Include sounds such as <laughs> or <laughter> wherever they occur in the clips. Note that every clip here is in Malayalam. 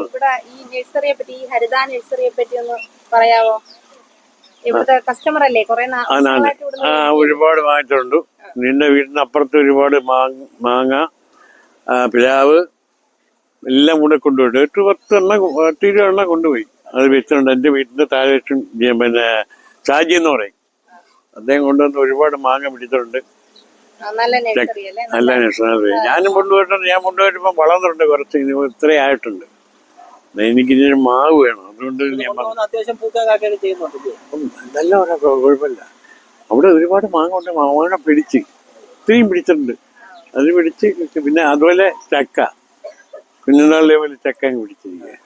ഇവിടെ ഈ നഴ്സറിയെ പറ്റി ഈ ഹരിത നഴ്സറിയെ പറ്റി ഒന്ന് പറയാവോ? ഇവിടുത്തെ കസ്റ്റമർ അല്ലേ? കുറെ ആ ഒരുപാട് വാങ്ങിച്ചിട്ടുണ്ട് നിന്റെ വീടിന് അപ്പുറത്ത് ഒരുപാട് മാങ്ങ പിലാവ് എല്ലാം കൂടെ കൊണ്ടുപോയിട്ട് എട്ട് പത്ത് എണ്ണം പത്ത് ഇരുപത് എണ്ണം കൊണ്ടുപോയി. അത് വെച്ചിട്ടുണ്ട്. എന്റെ വീട്ടിന്റെ താഴെ വെച്ചും പിന്നെ ഷാജി എന്ന് പറയും. അദ്ദേഹം കൊണ്ടുവന്ന് ഒരുപാട് മാങ്ങ പിടിച്ചിട്ടുണ്ട്. നല്ല നഴ്സറി അല്ലേ? നല്ല നാഷണൽ ഞാനും കൊണ്ടുപോയിട്ടുണ്ട് ഞാൻ കൊണ്ടുപോയിട്ടിപ്പം വളർന്നിട്ടുണ്ട് കുറച്ച്. ഇനി ഇത്രയും ആയിട്ടുണ്ട്. എനിക്ക് ഇനി ഒരു മാവ് വേണം. അതുകൊണ്ട് ഞാൻ നല്ല കുഴപ്പമില്ല. അവിടെ ഒരുപാട് മാങ്ങ ഉണ്ട്. മാങ്ങ പിടിച്ച്. ഇത്രയും പിടിച്ചിട്ടുണ്ട്. അത് പിടിച്ച് പിന്നെ അതുപോലെ ചക്ക. കുഞ്ഞുനാളിലെ പോലെ ചക്ക അങ്ങ് പിടിച്ചിരിക്കുക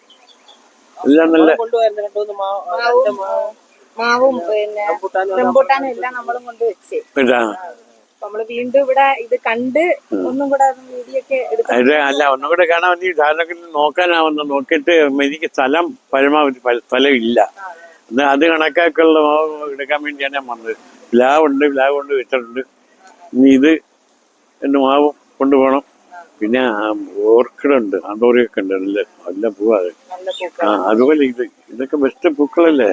എല്ലാം നല്ല മാവും. രണ്ട് മാവും പിന്നെ റംബൂട്ടാനും റംബൂട്ടാനും എല്ലാം നമ്മളും കൊണ്ട് വെച്ച് ഇതാ. നമ്മൾ വീണ്ടും ഇവിടെ ഇത് കണ്ട് ഒന്നും കൂടെ വീഡിയോ ഒക്കെ എടുത്ത് അല്ല ഒന്നും കൂടെ കാണാൻ വേണ്ടി ധാരാളം നോക്കാനാവുന്ന നോക്കിട്ട് എനിക്ക് സ്ഥലം പരമാവധി സ്ഥലം ഇല്ല എന്നാൽ അത് കണക്കാക്കുള്ള എടുക്കാൻ വേണ്ടിയാണ് ഞാൻ വന്നത്. പ്ലാവ് ഉണ്ട് ലാവ് കൊണ്ട് വെച്ചിട്ടുണ്ട്. ഇനി ഇത് എന്റെ മാവ് കൊണ്ടുപോകണം. പിന്നെ ഓർക്കിഡ് ഉണ്ട് ആന്തോറിയൊക്കെ ഉണ്ട്. നല്ല നല്ല പൂവാ അത്. നല്ല ആ അതുപോലെ ഇത് ഇതൊക്കെ ബെസ്റ്റ് പൂക്കളല്ലേ?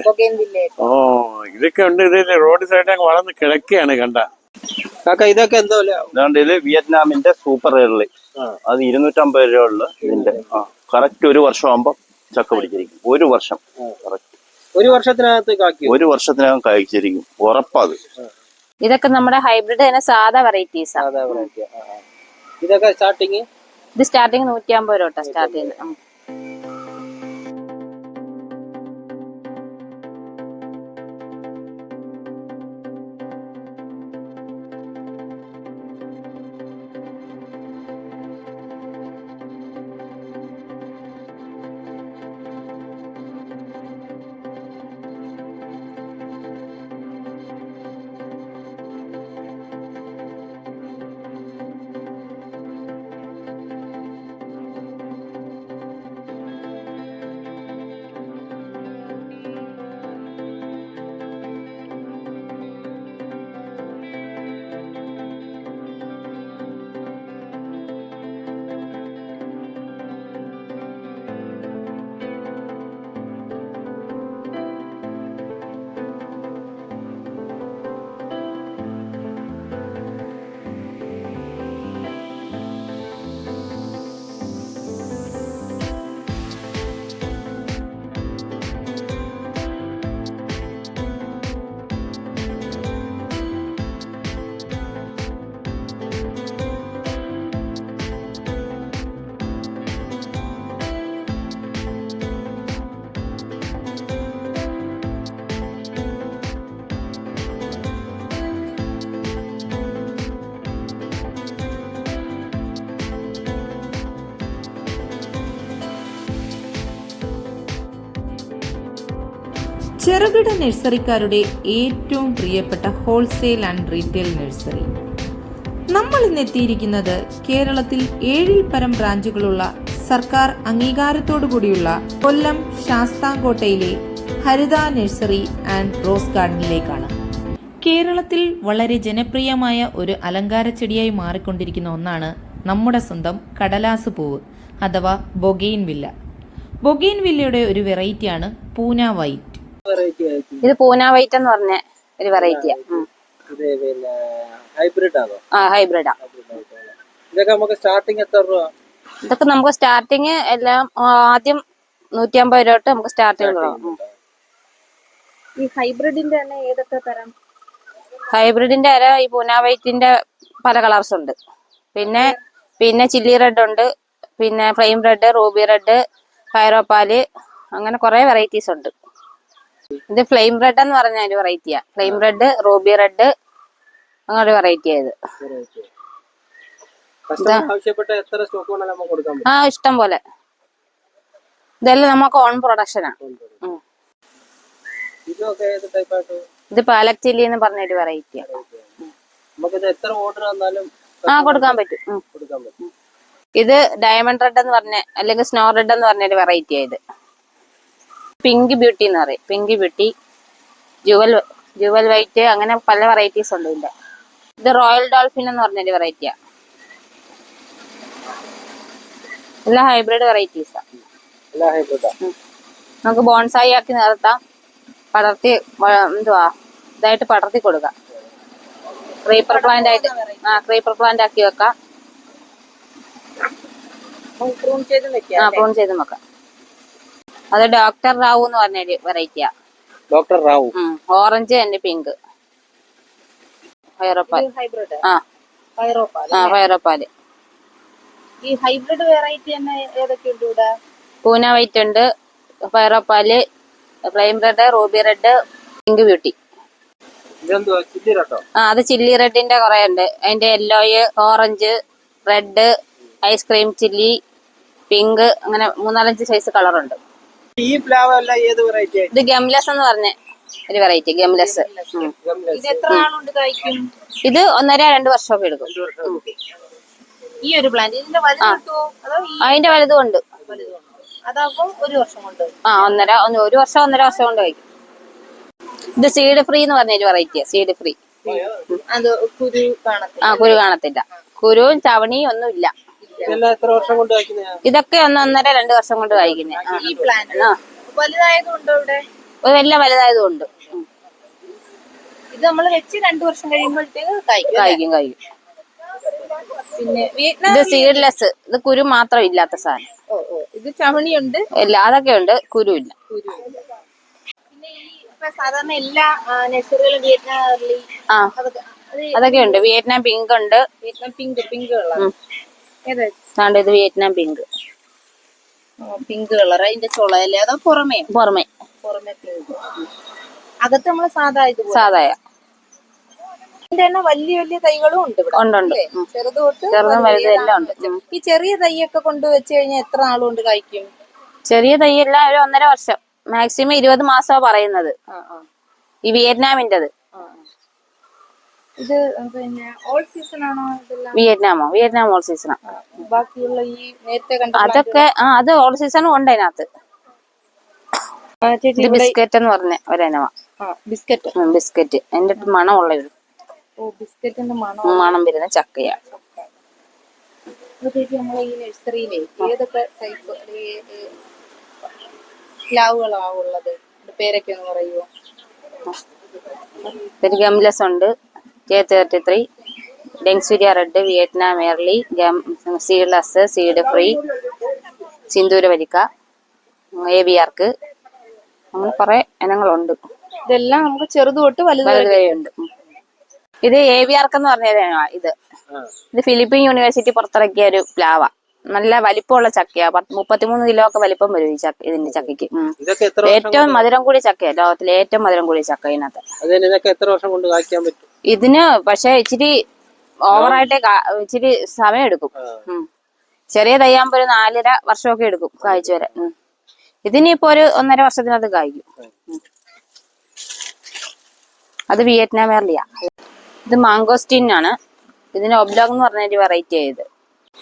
ഓ ഇതൊക്കെ ഉണ്ട്. ഇതല്ലേ റോഡ് സൈഡ് വളർന്ന് കിടക്കുകയാണ് കണ്ട. കാക്ക ഇതൊക്കെ എന്തോ അല്ലേ? അതുകൊണ്ട് ഇത് വിയറ്റ്നാമിന്റെ സൂപ്പർ എയർലി. അത് ഇരുന്നൂറ്റമ്പത് രൂപ ഉള്ള ഇതിന്റെ. കറക്റ്റ് ഒരു വർഷം ആകുമ്പോ ചക്ക പിടിച്ചിരിക്കും. ഒരു വർഷം. ഒരു വർഷത്തിനകത്ത് കാക്കി ഒരു വർഷത്തിനകം കഴിച്ചിരിക്കും ഉറപ്പത് ഇതൊക്കെ നമ്മുടെ ഹൈബ്രിഡ് തന്നെ സാധാ വെറൈറ്റീസ്. ഇതൊക്കെ സ്റ്റാർട്ടിങ്? ഇത് സ്റ്റാർട്ടിങ് നൂറ്റി അമ്പത് രൂപ സ്റ്റാർട്ട് ചെയ്യുന്നത് ചെറുകിട നഴ്സറിക്കാരുടെ ഏറ്റവും പ്രിയപ്പെട്ട ഹോൾസെയിൽ ആൻഡ് റീറ്റെയിൽ നഴ്സറി. നമ്മൾ ഇന്ന് എത്തിയിരിക്കുന്നത് കേരളത്തിൽ ഏഴിൽ പരം ബ്രാഞ്ചുകളുള്ള സർക്കാർ അംഗീകാരത്തോടു കൂടിയുള്ള കൊല്ലം ശാസ്താംകോട്ടയിലെ ഹരിത നഴ്സറി ആൻഡ് റോസ് ഗാർഡനിലേക്കാണ്. കേരളത്തിൽ വളരെ ജനപ്രിയമായ ഒരു അലങ്കാര ചെടിയായി മാറിക്കൊണ്ടിരിക്കുന്ന ഒന്നാണ് നമ്മുടെ സ്വന്തം കടലാസ് പൂവ് അഥവാ ബൊഗെയിൻ വില്ല. ബൊഗെയിൻ വില്ലയുടെ ഒരു വെറൈറ്റിയാണ് പൂന വൈറ്റ്. ഇത് പൂന വൈറ്റ് എന്ന് പറഞ്ഞ ഒരു വെറൈറ്റിയാ ഹൈബ്രിഡ് ആണോ? ആ ഹൈബ്രിഡാ ഇതൊക്കെ നമുക്ക് സ്റ്റാർട്ടിങ് എത്ര രൂപ? ഇതൊക്കെ നമുക്ക് സ്റ്റാർട്ടിങ് എല്ലാം ആദ്യം നൂറ്റി അമ്പത് രൂപ തൊട്ട് നമുക്ക് സ്റ്റാർട്ടിങ് തുടങ്ങാം. ഈ ഹൈബ്രിഡിന്റെ തന്നെ ഏതൊക്കെ തരം? ഹൈബ്രിഡിന്റെ അര ഈ പൂന വൈറ്റിന്റെ പല കളേഴ്സ് ഉണ്ട്. പിന്നെ പിന്നെ ചില്ലി റെഡ് ഉണ്ട്. പിന്നെ flame red ruby red fire opal അങ്ങനെ കുറെ വെറൈറ്റീസ് ഉണ്ട്. ഇത് ഫ്ലെയിം റെഡ് എന്ന് പറഞ്ഞ ഒരു വെറൈറ്റിയാ ഫ്ലെയിം റെഡ് റൂബി റെഡ് അങ്ങനൊരു ഒരു വെറൈറ്റി ഇത്. പറ്റും. ആ ഇഷ്ടം പോലെ. ഇതെല്ലാം നമുക്ക് ഓൺ പ്രൊഡക്ഷനാ ഇത് പാലക് ചില്ലി എന്ന് പറഞ്ഞ ഒരു വെറൈറ്റിയാ ആ. കൊടുക്കാൻ പറ്റും. കൊടുക്കാൻ പറ്റും. ഇത് ഡയമണ്ട് റെഡ് എന്ന് പറഞ്ഞ അല്ലെങ്കിൽ സ്നോ റെഡ് എന്ന് പറഞ്ഞ ഒരു വെറൈറ്റിയാ ഇത്. പിങ്ക് ബ്യൂട്ടി എന്ന് പറയും. Pink beauty jewel jewel white അങ്ങനെ പല വെറൈറ്റീസ് ഉണ്ട് ഇതിന്റെ. ഇത് റോയൽ ഡോൾഫിൻ എന്ന് പറഞ്ഞൊരു വെറൈറ്റിയാ എല്ലാം ഹൈബ്രിഡ് വെറൈറ്റീസാ നമുക്ക് ബോൺസായി ആക്കി നിർത്താം. പടർത്തി എന്തുവാ ഇതായിട്ട് പടർത്തി കൊടുക്കാം. ക്രീപ്പർ പ്ലാന്റ് ആയിട്ട് ആ ക്രീപ്പർ പ്ലാന്റ് ആക്കി വെക്കാം. ആ വെക്കാം പ്രൂൺ ചെയ്ത് വെക്കാം. അത് ഡോക്ടർ റാവു എന്ന് പറഞ്ഞൊരു വെറൈറ്റിയാ doctor Rao. Orange and pink fire opal hybrid ആ. ഫയറോപ്പാൽ ഈ ഹൈബ്രിഡ് വെറൈറ്റി തന്നെ ഏതൊക്കെയുണ്ട് ഇവിടെ? പൂന വൈറ്റ് ഉണ്ട് fire opal plain red ruby red pink beauty ആ അത് ചില്ലി റെഡിന്റെ കുറെ ഉണ്ട്. അതിന്റെ yellow orange red ice cream chilli pink അങ്ങനെ മൂന്നാലഞ്ച് സൈസ് കളറുണ്ട് ഈ പ്ലാവ് അല്ല ഏത് വെറൈറ്റി ഇത് ഗംലെസ് എന്ന് പറഞ്ഞ ഒരു വെറൈറ്റി ഗംലെസ്. ഇത് എത്ര നാളുകൊണ്ട് കായ്ക്കും ഇത് ഒന്നര രണ്ട് വർഷമൊക്കെ എടുക്കും. ഈ ഒരു പ്ലാന്റ് ഇതിന്റെ വലുത് കിട്ടുമോ അതോ ഈ അതിന്റെ വലുതും ഉണ്ട്. വലുത് അതാകുമ്പോൾ ഒരു വർഷം കൊണ്ട് ആ ഒന്നര ഒന്ന് ഒരു വർഷം ഒന്നര വർഷം കൊണ്ട് കഴിക്കും. ഇത് സീഡ് ഫ്രീ എന്ന് പറഞ്ഞ ഒരു വെറൈറ്റിയാ സീഡ് ഫ്രീ അത് കുരു കാണത്തില്ല. ആ കുരു കാണത്തില്ല. കുരുവും ചവണിയും ഒന്നും ഇല്ല എത്ര വർഷം കൊണ്ട് കായ്ക്കുന്നതാ ഇതൊക്കെ ഒന്ന് ഒന്നര രണ്ട് വർഷം കൊണ്ട് വലുതായതുകൊണ്ടോ ഇവിടെ? വലിയ വലുതായതുകൊണ്ട് ഇത് നമ്മൾ വെച്ച് രണ്ടു വർഷം കഴിയുമ്പോഴത്തേക്ക് കായ്ക്കും കായ്ക്കും പിന്നെ ഇത് സീഡ്ലെസ് ഇത് കുരു മാത്രം ഇല്ലാത്ത സാധനം. ഇത് ചവണിയുണ്ട്? ഇല്ല അതൊക്കെ ഉണ്ട്. കുരു ഇല്ല സാധാരണ എല്ലാ നഴ്സറികളും വിയറ്റ്നാം അതൊക്കെ അതൊക്കെ ഉണ്ട്. വിയറ്റ്നാം പിങ്ക് ഉണ്ട്. വിയറ്റ്നാം പിങ്ക് പിങ്ക് ഉം. ഇത് വിയറ്റ്നാം പിങ്ക്. പിങ്ക് കളർ അതിന്റെ ചുളയല്ലേ? അതോ പുറമേ? പുറമെ. പുറമേ പിങ്ക്. അകത്ത് നമ്മൾ സാധാ ഇതുപോലെ. സാധായ. ഇതിന്റെ തന്നെ വലിയ വലിയ തൈകളും ഉണ്ട് ഇവിടെ. ഉണ്ട്? ചെറുത് തൊട്ട് ചെറുതും വലുതും എല്ലാം ഉണ്ട്. ഈ ചെറിയ തൈയൊക്കെ കൊണ്ട് വെച്ച് കഴിഞ്ഞാൽ എത്ര നാളുകൊണ്ട് കഴിക്കും ചെറിയ തൈയെല്ലാം ഒരു ഒന്നര വർഷം. മാക്സിമം ഇരുപത് മാസമാണ് പറയുന്നത്. ഈ ആ. ഇത് പിന്നെ ഓൾ സീസൺ ആണോ വിയറ്റ്നാമോ? വിയറ്റ്നാം ഓൾ സീസണാ ബാക്കിയുള്ള ഈ നേരത്തെ കണ്ട അതൊക്കെ ആ അത് ഓൾ സീസണും ഉണ്ട് അതിനകത്ത്. ഇത് ബിസ്ക്കറ്റ് എന്ന് പറഞ്ഞ ഒരെനവാ. ആ ബിസ്ക്കറ്റ്. ബിസ്ക്കറ്റ്. മണം മണമുള്ള ഒരു ബിസ്ക്കറ്റിന്റെ മണം? മണം വരുന്ന ചക്കയാ. അപ്പൊ ചേച്ചി നമ്മളെ ഈ നഴ്സറിയിലെ ഏതൊക്കെ ടൈപ്പ് പ്ലാവുകളാ ഉള്ളത്? പേരൊക്കെ ഒന്ന് പറയുമോ ഒരു ഉണ്ട് ജെ തേർട്ടി ത്രീ ഡെങ്സുരിയ റെഡ് വിയറ്റ്നാം എയർലി ഗം സീഡ്ലെസ് സീഡ് ഫ്രീ സിന്ദൂര വരിക്ക എ ബി ആർക്ക് അങ്ങനെ കുറെ ഇനങ്ങളുണ്ട്. ഇതെല്ലാം നമുക്ക് ചെറുത് തൊട്ട്. ഇത് എ ബി ആർക്ക് എന്ന് പറഞ്ഞ ഇത്. ഇത് ഫിലിപ്പീൻ യൂണിവേഴ്സിറ്റി പുറത്തിറക്കിയ ഒരു പ്ലാവ. നല്ല വലിപ്പമുള്ള ചക്കയാ. പത്ത് മുപ്പത്തിമൂന്ന് കിലോ ഒക്കെ വലിപ്പം വരും ഈ ചക്ക ഇതിന്റെ ചക്കയ്ക്ക്. ഏറ്റവും മധുരം കൂടിയ ചക്കയാ ലോകത്തിലെ ഏറ്റവും മധുരം കൂടിയ ചക്ക ഇതിനകത്ത്. എത്ര വർഷം കൊണ്ട് കായ്ക്കാൻ പറ്റും? ഇതിന് പക്ഷെ ഇച്ചിരി ഓവറായിട്ട് ഇച്ചിരി സമയം എടുക്കും. ചെറിയ തയ്യാകുമ്പോ ഒരു നാലര വർഷമൊക്കെ എടുക്കും കായ്ച്ചു വരെ. ഇതിനിപ്പോ ഒരു ഒന്നര വർഷത്തിനകത്ത് കായ്ക്കും. അത് വിയറ്റ്നാം എയർലിയാ ഇത് മാങ്കോസ്റ്റീൻ ആണ് ഇതിന് ഒബ്ലോഗ് എന്ന് പറഞ്ഞ ഒരു വെറൈറ്റി ആയത്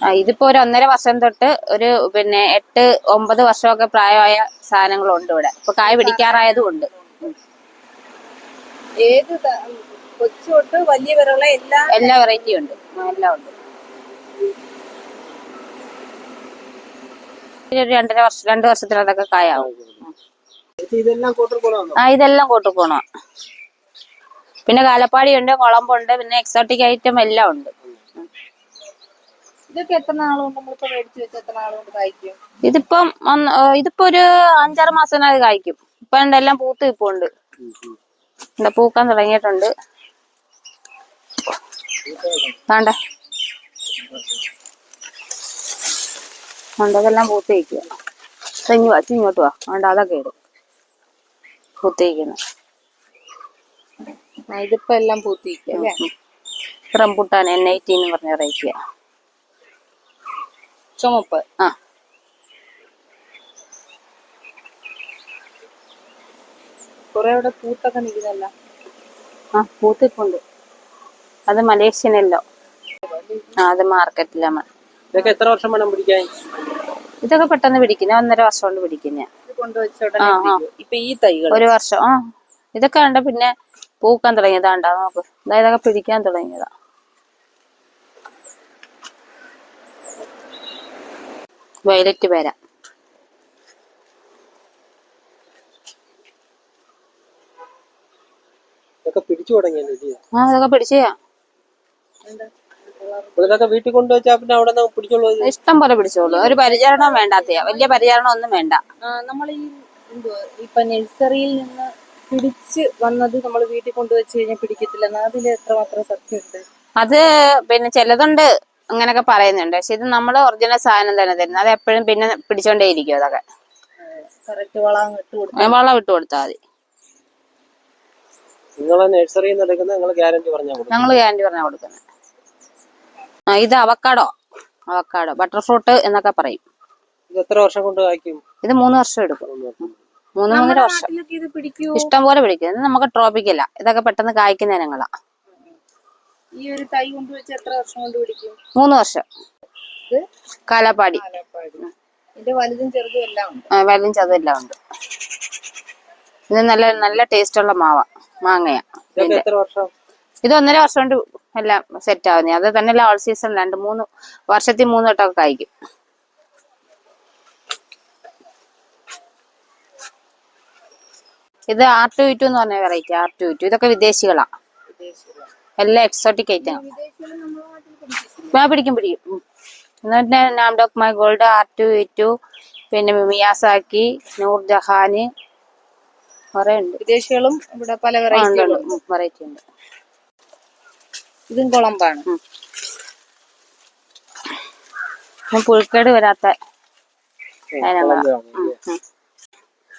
ആ ഇതിപ്പോ ഒരു ഒന്നര വർഷം തൊട്ട് ഒരു പിന്നെ എട്ട് ഒമ്പത് വർഷമൊക്കെ പ്രായമായ സാധനങ്ങളുണ്ട് ഇവിടെ. ഇപ്പൊ കായ് പിടിക്കാറായതും ഉണ്ട്. ഏത് കൊച്ചു തൊട്ട് വലിയ വരെയുള്ള എല്ലാ എല്ലാ വെറൈറ്റിയും ഉണ്ട്. എല്ലാം ഉണ്ട്. ഒരു രണ്ടര വർഷം രണ്ട് വർഷത്തിനകത്തൊക്കെ കായാവും. ആ ഇതെല്ലാം കൂട്ടുപോണോ പിന്നെ കാലപ്പാടിയുണ്ട് കുളമ്പുണ്ട് പിന്നെ എക്സോട്ടിക് ഐറ്റം എല്ലാം ഉണ്ട്. ഇതൊക്കെ എത്ര നാളുകൊണ്ട് നമ്മളിപ്പോ മേടിച്ചു വെച്ച് എത്ര നാളുകൊണ്ട് കായ്ക്കും? ഇതിപ്പം ഇതിപ്പോ ഒരു അഞ്ചാറ് മാസത്തിനകം കായ്ക്കും. ഇപ്പൊ എല്ലാം പൂത്ത് ഇപ്പുണ്ട്. എന്താ പൂക്കാൻ തുടങ്ങിയിട്ടുണ്ട്. വേണ്ട? ഉണ്ട് അതെല്ലാം പൂത്ത് വയ്ക്കുക തെങ്ങി വാ ഇങ്ങോട്ട് വാ. വേണ്ട അതൊക്കെ ഇടും. പൂത്തേക്കുന്നു ഇതിപ്പോ എല്ലാം പൂത്തിരിക്കും അല്ലേ? റംബുട്ടാൻ എൻ ഐ ടി എന്ന് പറഞ്ഞ റേറ്റിയ ചുമപ്പ്. ആ. കുറെ അവിടെ പൂത്തൊക്കെ നിൽക്കുന്നല്ല ആ പൂത്തിപ്പുണ്ട് അത് മലേഷ്യനല്ലോ. ആ അത് മാർക്കറ്റിലാണ് ഇതൊക്കെ എത്ര വർഷം വേണം പിടിക്കാൻ? ഇതൊക്കെ പെട്ടെന്ന് പിടിക്കുന്ന ഒന്നര വർഷം കൊണ്ട് പിടിക്കുന്ന ഒരു വർഷം. ആ ഇതൊക്കെ ഉണ്ട് പിന്നെ പൂക്കാൻ തുടങ്ങിയതാ ഉണ്ടാ നോക്ക് അതായത് ഇതൊക്കെ പിടിക്കാൻ തുടങ്ങിയതാ. വയലറ്റ് പേര? ആ അതൊക്കെ പിടിച്ചു അപ്പോൾ ഇതൊക്കെ വീട്ടിൽ കൊണ്ടുവച്ചാ പിന്നെ അവിടെ പിടിച്ചോളൂ ഇഷ്ടം പോലെ പിടിച്ചോളൂ. ഒരു പരിചരണം വേണ്ടാത്തയാ വലിയ പരിചരണം ഒന്നും വേണ്ട. നമ്മൾ ഈ ഇപ്പൊ നഴ്സറിയിൽ നിന്ന് പിടിച്ച് വന്നത് നമ്മൾ വീട്ടിൽ കൊണ്ടുവച്ച് കഴിഞ്ഞാൽ പിടിക്കത്തില്ല അതിൽ എത്രമാത്രം സത്യമുണ്ട്? അത് പിന്നെ ചിലതുണ്ട് അങ്ങനൊക്കെ പറയുന്നുണ്ട്. പക്ഷെ ഇത് നമ്മൾ ഒറിജിനൽ സാധനം തന്നെ തരുന്നത്. അത് എപ്പോഴും പിന്നെ പിടിച്ചോണ്ടേയിരിക്കും അതൊക്കെ. കറക്റ്റ് വളം ഇട്ട് കൊടുത്താൽ മതി. ഞങ്ങൾ നഴ്സറിയിൽ നിന്ന് എടുക്കുന്ന നിങ്ങൾ ഗ്യാരണ്ടി പറഞ്ഞാൽ കൊടുക്കും ഞങ്ങൾ ഗ്യാരണ്ടി പറഞ്ഞാ കൊടുക്കുന്നത്. ഇത് അവക്കാടോ. അവക്കാടോ. ബട്ടർ ഫ്രൂട്ട് എന്നൊക്കെ പറയും. ഇത് എത്ര വർഷം കൊണ്ട് കായ്ക്കും? ഇത് മൂന്ന് വർഷം എടുക്കും. മൂന്ന് മൂന്നര വർഷം. നാട്ടിലൊക്കെ ഇത് പിടിക്കൂ ഇഷ്ടം പോലെ പിടിക്കും. ഇത് നമുക്ക് ട്രോപ്പിക്കല്ല ഇതൊക്കെ പെട്ടെന്ന് കായ്ക്കുന്ന ഇനങ്ങളാ. ഈ ഒരു തൈ കൊണ്ടുവച്ച് എത്ര വർഷം കൊണ്ട് പിടിക്കും? മൂന്ന് വർഷം. ഇത്? കാലാപ്പാടി. ഇതിന്റെ വലുതും ചെറുതും എല്ലാം ഉണ്ട്. ആ, വെള്ളം ചതെല്ലാം ഉണ്ട്. ഇത് നല്ല നല്ല ടേസ്റ്റ് ഉള്ള മാവ. മാങ്ങയാ. എത്ര വർഷം? ഇത് ഒന്നര വർഷം കൊണ്ട് എല്ലാം സെറ്റ് ആവുന്നേ. അത് തന്നെ ഓൾ സീസൺ രണ്ട് മൂന്ന് വർഷത്തിൽ മൂന്ന് വട്ടമൊക്കെ കായ്ക്കും. ഇത് ആർ ടു ടു എന്ന് പറഞ്ഞ വെറൈറ്റി ആർ ടു ടു ഇതൊക്കെ വിദേശികളാ. എല്ലാം എക്സോട്ടിക് ഐറ്റം ആ പിടിക്കും പിടിക്കും. എന്നിട്ട് Nam Dok Mai gold R two two പിന്നെ മിയാസാക്കി നൂർജഹാന് കുറെ ഉണ്ട്. വിദേശികളും ഇവിടെ പല വെറൈറ്റി ഉണ്ട്. ഇതും കുളമ്പാണ്. പുഴുക്കേട് വരാത്ത.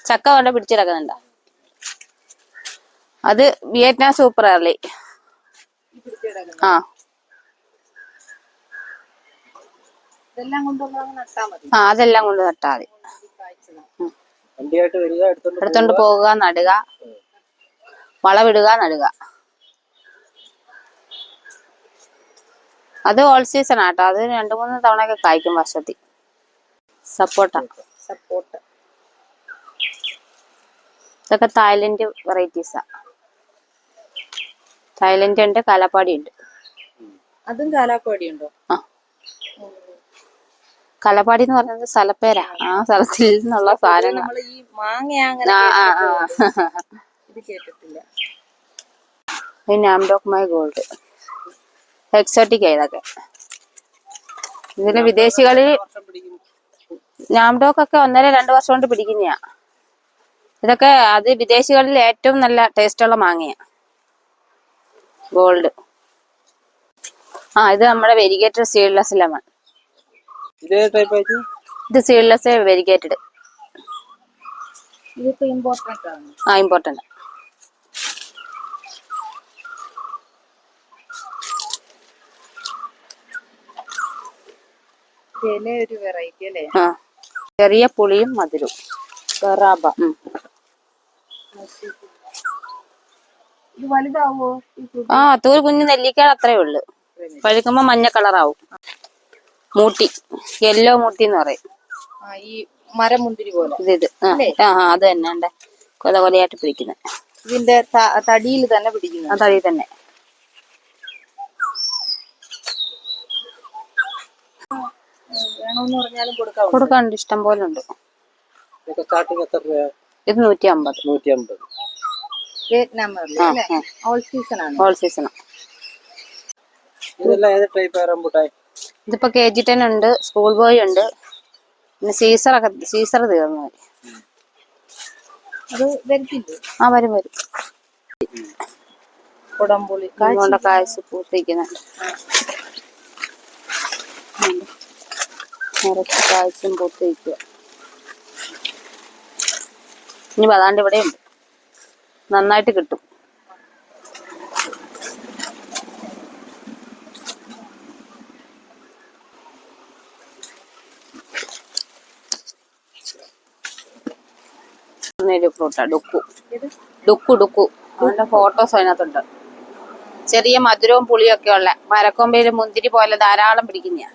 ചക്ക കൊണ്ട് പിടിച്ചിടക്കുന്നുണ്ട? അത് വിയറ്റ്നാം സൂപ്പർ അർലി ആ. ആ അതെല്ലാം കൊണ്ട് നട്ടാ മതി. എടുത്തോണ്ട് എടുത്തോണ്ട് പോകുക നടുക. വളവിടുക നടുക. അത് ഓൾ സീസൺ ആട്ടോ. അത് രണ്ടു മൂന്ന് തവണയൊക്കെ കായ്ക്കും വർഷത്തിൽ. സപ്പോട്ട സപ്പോർട്ട് ഇതൊക്കെ തായ്ലൻഡ് വെറൈറ്റീസാ തായ്ലൻഡ് ഉണ്ട് കാലാപ്പാടി ഉണ്ട് അതും കാലാപ്പാടി ഉണ്ടോ ആ. കലപാടി എന്ന് പറയുന്നത് സ്ഥലപ്പേരാ. ആ സ്ഥലത്തിൽ നിന്നുള്ള സാധനങ്ങൾ നമ്മൾ ഈ മാങ്ങ അങ്ങനെ ആ ആ ആ. ഇത് കേട്ടിട്ടില്ല. മൈ ഗോൾഡ് എക്സോട്ടിക് ഇതൊക്കെ. ഇതിന് വിദേശികളിൽ നാംഡോക്ക് ഒക്കെ ഒന്നര രണ്ട് വർഷം കൊണ്ട് പിടിക്കുന്നതാ ഇതൊക്കെ അത് വിദേശികളിൽ ഏറ്റവും നല്ല ടേസ്റ്റ് ഉള്ള മാങ്ങയാ. ഗോൾഡ് ആ ഇത് നമ്മുടെ വെരിഗേറ്റഡ് സീഡ്ലെസ് ലെമൺ ഇതേ സീഡ്ലെസ് വെരിഗേറ്റഡ് ആ ഇമ്പോർട്ടന്റ് ഒരു വെറൈറ്റി അല്ലേ? ആ. ചെറിയ പുളിയും മധുരവും. കറാബ. വലുതാവോ? ആ തൂര് കുഞ്ഞു നെല്ലിക്കാട് അത്രേ ഉള്ളു. പഴുക്കുമ്പോ മഞ്ഞ കളറാവും. മൂട്ടി. യെല്ലോ മൂട്ടി എന്ന് പറയും ഈ മരമുന്തിരി പോലെ. ഇത് ഇത്. ആ അത് തന്നെ. കൊല കൊലയായിട്ട് പിടിക്കുന്നത് ഇതിന്റെ തടിയിൽ തന്നെ പിടിക്കുന്നു. തടിയിൽ തന്നെ. വേണമെന്ന് പറഞ്ഞാലും കൊടുക്കാം കൊടുക്കാനുണ്ട് ഇഷ്ടം പോലെ ഉണ്ട് ഇതൊക്കെ സ്റ്റാർട്ടിങ് എത്ര രൂപ ഇത് നൂറ്റി അമ്പത് നൂറ്റി അമ്പത് വിയറ്റ്നാം ഓൾ സീസൺ ആണ് ഓൾ സീസൺ ഇതെല്ലാം ഏത് ടൈപ്പ് റംബുട്ടായി ഇതിപ്പോ കെ ജി ടെൻ ഉണ്ട് സ്കൂൾ ബോയ് ഉണ്ട് പിന്നെ സീസർ ഒക്കെ സീസർ തീർന്നു. അത് വരത്തില്ലേ ആ വരും വരും കുടംപുളി കൊണ്ടൊക്കെ പൂത്തിരിക്കുന്നുണ്ട് നിറച്ച് കായ്ച്ചും വയ്ക്കുക ഇനി അതാണ്ട് ഇവിടെ ഉണ്ട് നന്നായിട്ട് കിട്ടും ഫോട്ടോസ് അതിനകത്തുണ്ട്. ചെറിയ മധുരവും പുളിയൊക്കെ ഉള്ള മരക്കൊമ്പയിൽ മുന്തിരി പോലെ ധാരാളം പിടിക്കുന്ന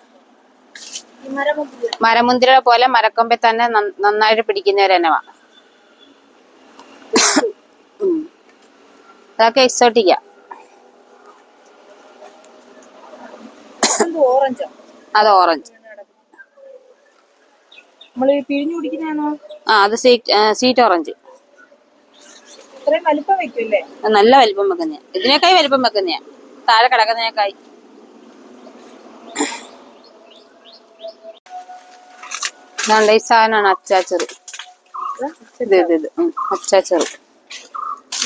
മരമുന്തിരി പോലെ മരക്കൊമ്പിൽ തന്നെ നന്നായിട്ട് പിടിക്കുന്ന ഒരു ഇനമാണ്. അതൊക്കെ എക്സോട്ടിക്ക. അത് ഓറഞ്ച്. ആ അത് സീറ്റ് ഓറഞ്ച്. നല്ല വലിപ്പം വെക്കുന്നയാ. ഇതിനേക്കായി വലിപ്പം വെക്കുന്നയാ. താഴെ കിടക്കുന്നതിനേക്കായി ഇതാണ്ട് ഈ സാധനമാണ് അച്ചാച്ചറ്. ഇത് ഇത് ഇത്. അച്ചാച്ചറ്.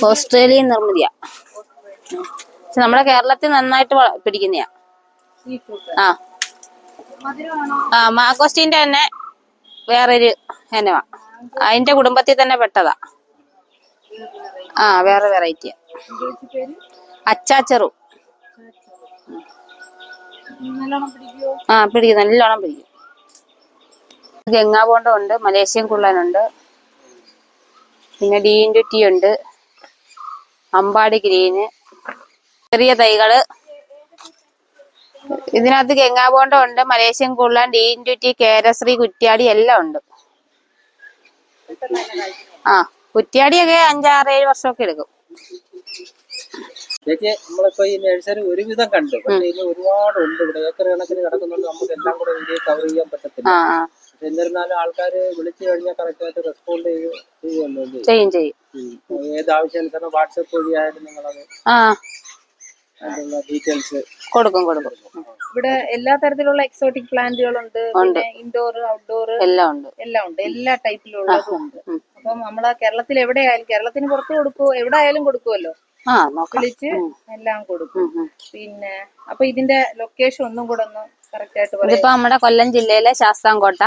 ഓസ്ട്രേലിയൻ നിർമ്മിതിയാ. നമ്മുടെ കേരളത്തിൽ നന്നായിട്ട് പിടിക്കുന്നയാ. ആ. ആ മാഗോസ്റ്റീന്റെ തന്നെ വേറൊരു ഇനമാ അതിന്റെ കുടുംബത്തിൽ തന്നെ പെട്ടതാ. ആ വേറെ വെറൈറ്റിയാ. അച്ചാച്ചറു. ആ പിടിക്കും. നല്ലോണം പിടിക്കും. ഗംഗാബോണ്ടം ഉണ്ട് മലേഷ്യൻ കുള്ളനുണ്ട്. പിന്നെ ഡീൻഡു ടി ഉണ്ട് അമ്പാടി ഗ്രീന്. ചെറിയ തൈകൾ. ഇതിനകത്ത് ഗംഗാബോണ്ടം ഉണ്ട് മലേഷ്യൻ കുള്ളൻ ഡീൻഡു ടി കേരശ്രീ കുറ്റ്യാടി എല്ലാം ഉണ്ട്. ആ കുറ്റ്യാടിയൊക്കെ അഞ്ചാറ് ഏഴ് വർഷമൊക്കെ എടുക്കും. ചേച്ചി നമ്മളിപ്പോ ഈ നഴ്സറി ഒരുവിധം കണ്ടു. പക്ഷെ ഇനി ഒരുപാട് ഉണ്ട് ഇവിടെ. ഏക്കർ കണക്കിന് കിടക്കുന്നുണ്ട്. നമുക്ക് എല്ലാം കൂടെ വീഡിയോ കവർ ചെയ്യാൻ പറ്റത്തില്ല. എന്നിരുന്നാലും ആൾക്കാര് വിളിച്ചു കഴിഞ്ഞാൽ കറക്റ്റ് ആയിട്ട് റെസ്പോണ്ട് ചെയ്യുമല്ലോ. ചെയ്യും ചെയ്യും. ഏത് ആവശ്യാനുസരണം വാട്സപ്പ് വഴിയായാലും നിങ്ങളത് ഡീറ്റെയിൽസ് കൊടുക്കും കൊടുക്കും. ഇവിടെ എല്ലാ തരത്തിലുള്ള എക്സോട്ടിക് പ്ലാന്റുകളുണ്ട് പിന്നെ ഇൻഡോർ ഔട്ട്ഡോർ എല്ലാം ഉണ്ട്. എല്ലാം ഉണ്ട്. എല്ലാ ടൈപ്പിലുള്ളതും ഉണ്ട്. അപ്പം നമ്മളെ കേരളത്തിൽ എവിടെയായാലും കേരളത്തിന് പുറത്ത് കൊടുക്കുവോ എവിടെ ആയാലും കൊടുക്കുമല്ലോ വിളിച്ച് എല്ലാം കൊടുക്കും. പിന്നെ അപ്പൊ ഇതിന്റെ ലൊക്കേഷൻ ഒന്നും കൂടെ ഒന്ന് ഇതിപ്പോ നമ്മുടെ കൊല്ലം ജില്ലയിലെ ശാസ്താംകോട്ട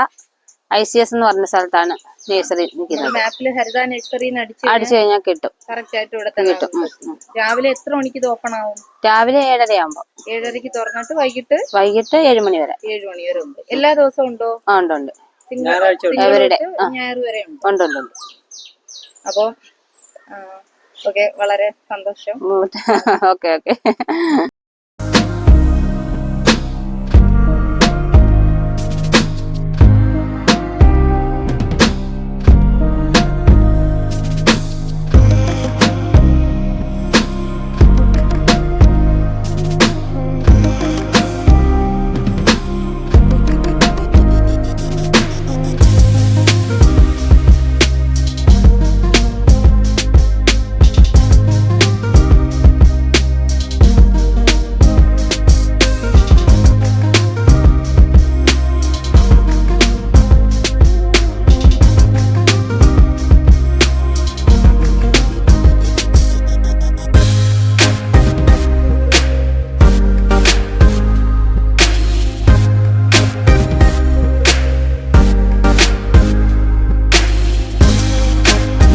ഐ സി എസ് എന്ന് പറഞ്ഞ സ്ഥലത്താണ് നഴ്സറി ഹരിത അടിച്ച് കഴിഞ്ഞാൽ കിട്ടും. ഇവിടെ തന്നെ. രാവിലെ എത്ര മണിക്ക് ഇത് ഓപ്പൺ ആവും? രാവിലെ ഏഴര ആകുമ്പോ ഏഴരക്ക് തുറന്നിട്ട് വൈകിട്ട് വൈകിട്ട് ഏഴ് മണി വരെ. ഏഴ് മണി വരെ ഉണ്ട്. എല്ലാ ദിവസവും ഉണ്ടോ? ആ ഉണ്ട് ഉണ്ട്. ഞായറാഴ്ച ഞായർ വരെ ഉണ്ട്. ഉണ്ട് ഉണ്ട് ഉണ്ട്. ഓക്കെ വളരെ സന്തോഷം. Okay <laughs> okay.